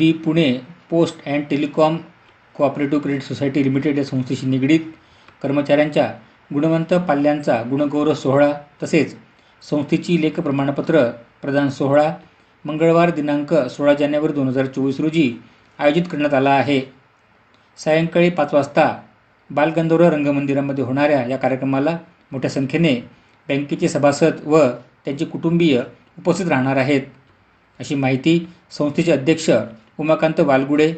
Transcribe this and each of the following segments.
The Pune post and telecom cooperative credit society limited या संस्थेशी निगडीत कर्मचाऱ्यांच्या गुणवंत पाल्यांचा गुणगौरव सोहळा तसेच संस्थेची लेख प्रमाणपत्र प्रदान सोहळा मंगळवार दिनांक सोळा जानेवारी दोन हजार चोवीस रोजी आयोजित करण्यात आला आहे. सायंकाळी पाच वाजता बालगंधर्व रंगमंदिरामध्ये होणाऱ्या या कार्यक्रमाला मोठ्या संख्येने बँकेचे सभासद व त्यांचे कुटुंबीय उपस्थित राहणार आहेत. अशी माहिती संस्थेचे अध्यक्ष उमाकांत वालगुडे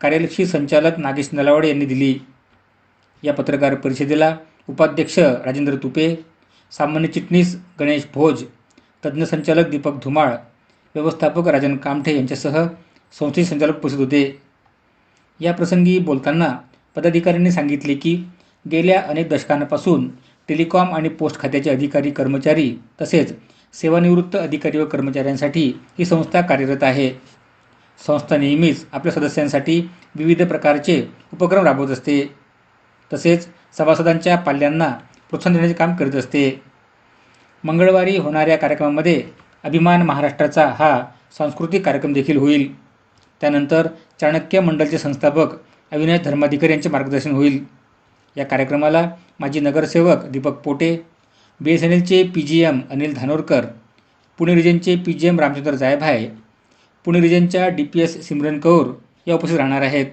कार्यलक्षी संचालक नागेश नलावडे यांनी दिली. या पत्रकार परिषदेला उपाध्यक्ष राजेंद्र तुपे सामान्य चिटणीस गणेश भोज तज्ज्ञ संचालक दीपक धुमाळ व्यवस्थापक राजन कामठे यांच्यासह संस्थेचे संचालक उपस्थित होते. याप्रसंगी बोलताना पदाधिकाऱ्यांनी सांगितले की गेल्या अनेक दशकांपासून टेलिकॉम आणि पोस्ट खात्याचे अधिकारी कर्मचारी तसेच सेवानिवृत्त अधिकारी व कर्मचाऱ्यांसाठी ही संस्था कार्यरत आहे. संस्था नेहमीच आपल्या सदस्यांसाठी विविध प्रकारचे उपक्रम राबवत असते. तसेच सभासदांच्या पाल्यांना प्रोत्साहन देण्याचे काम करीत असते. मंगळवारी होणाऱ्या कार्यक्रमामध्ये अभिमान महाराष्ट्राचा हा सांस्कृतिक कार्यक्रम देखील होईल. त्यानंतर चाणक्य मंडळचे संस्थापक अविनाश धर्माधिकारी यांचे मार्गदर्शन होईल. या कार्यक्रमाला माजी नगरसेवक Deepak Pote B S N एलचे P G M Anil Dhanorkar Pune रिजनचे P G M Ramchandra Jaybhay Pune रिजनच्या D P S Simran Kaur या उपस्थित राहणार आहेत.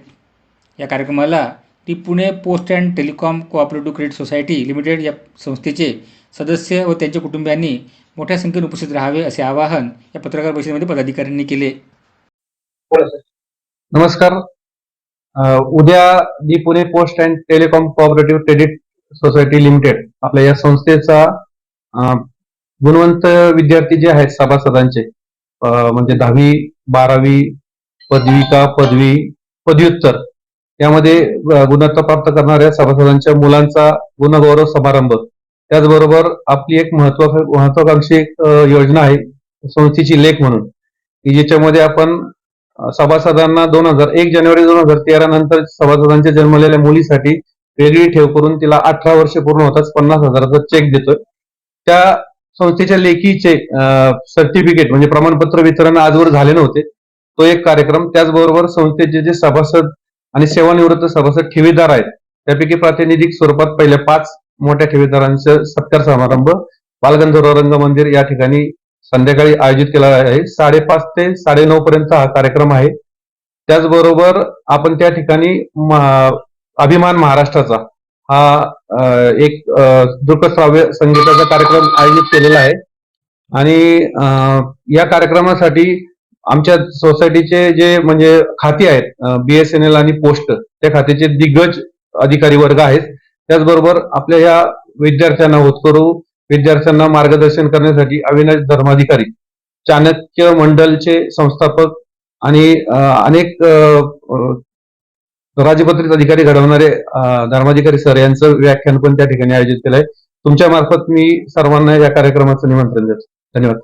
या कार्यक्रमाला the Pune post and telecom cooperative credit society limited या संस्थेचे सदस्य व त्यांच्या कुटुंबियांनी मोठ्या संख्येने उपस्थित राहावे असे आवाहन या पत्रकार परिषदेमध्ये पदाधिकाऱ्यांनी केले. नमस्कार. उद्या the Pune post and telecom cooperative credit society limited आपल्या या संस्थेचा गुणवंत विद्यार्थी जे आहेत सभासदांचे म्हणजे दहावी बारावी पदविका पदवी पदव्युत्तर. यामध्ये गुणवत्ता प्राप्त करणाऱ्या सभासदांच्या मुलांचा गुणगौरव समारंभ. त्याचबरोबर आपली एक महत्त्व महत्वाकांक्षी योजना आहे संस्थेची लेख म्हणून की ज्याच्यामध्ये आपण सभासदांना दोन हजार एक जानेवारी दोन हजार तेरा नंतर सभासदांच्या जन्मलेल्या मुलीसाठी वेगळी ठेव करून तिला अठरा वर्ष पूर्ण होताच पन्नास हजाराचा चेक देतोय. त्या संस्थेच्या लेखीचे सर्टिफिकेट म्हणजे प्रमाणपत्र वितरण आजवर झाले नव्हते. तो एक कार्यक्रम. त्याचबरोबर संस्थेचे जे सभासद आणि सेवानिवृत्त सभासद ठेवीदार आहेत त्यापैकी प्रातिनिधिक स्वरूपात पहिल्या पाच मोठ्या ठेवीदारांचे सत्कार समारंभ बालगंधर्व रंग मंदिर या ठिकाणी संध्याकाळी आयोजित केला आहे. साडेपाच ते साडेनऊ पर्यंत हा कार्यक्रम आहे. त्याचबरोबर आपण त्या ठिकाणी अभिमान महाराष्ट्राचा हा एक दृकश्राव्य संगीताचा कार्यक्रम आयोजित केलेला आहे. आणि या कार्यक्रमासाठी आमच्या सोसायटीचे जे म्हणजे खाती आहेत बीएसएनएल आणि पोस्ट त्या खात्याचे दिग्गज अधिकारी वर्ग आहेत. त्याचबरोबर आपल्या या विद्यार्थ्यांना होतकरू विद्यार्थ्यांना मार्गदर्शन करण्यासाठी अविनाश धर्माधिकारी चाणक्य मंडलचे संस्थापक आणि अनेक राजपत्रित अधिकारी घडवणारे धर्माधिकारी सर यांचं व्याख्यान पण त्या ठिकाणी आयोजित केलंय. तुमच्या मार्फत मी सर्वांना या कार्यक्रमाचं निमंत्रण देतो. धन्यवाद.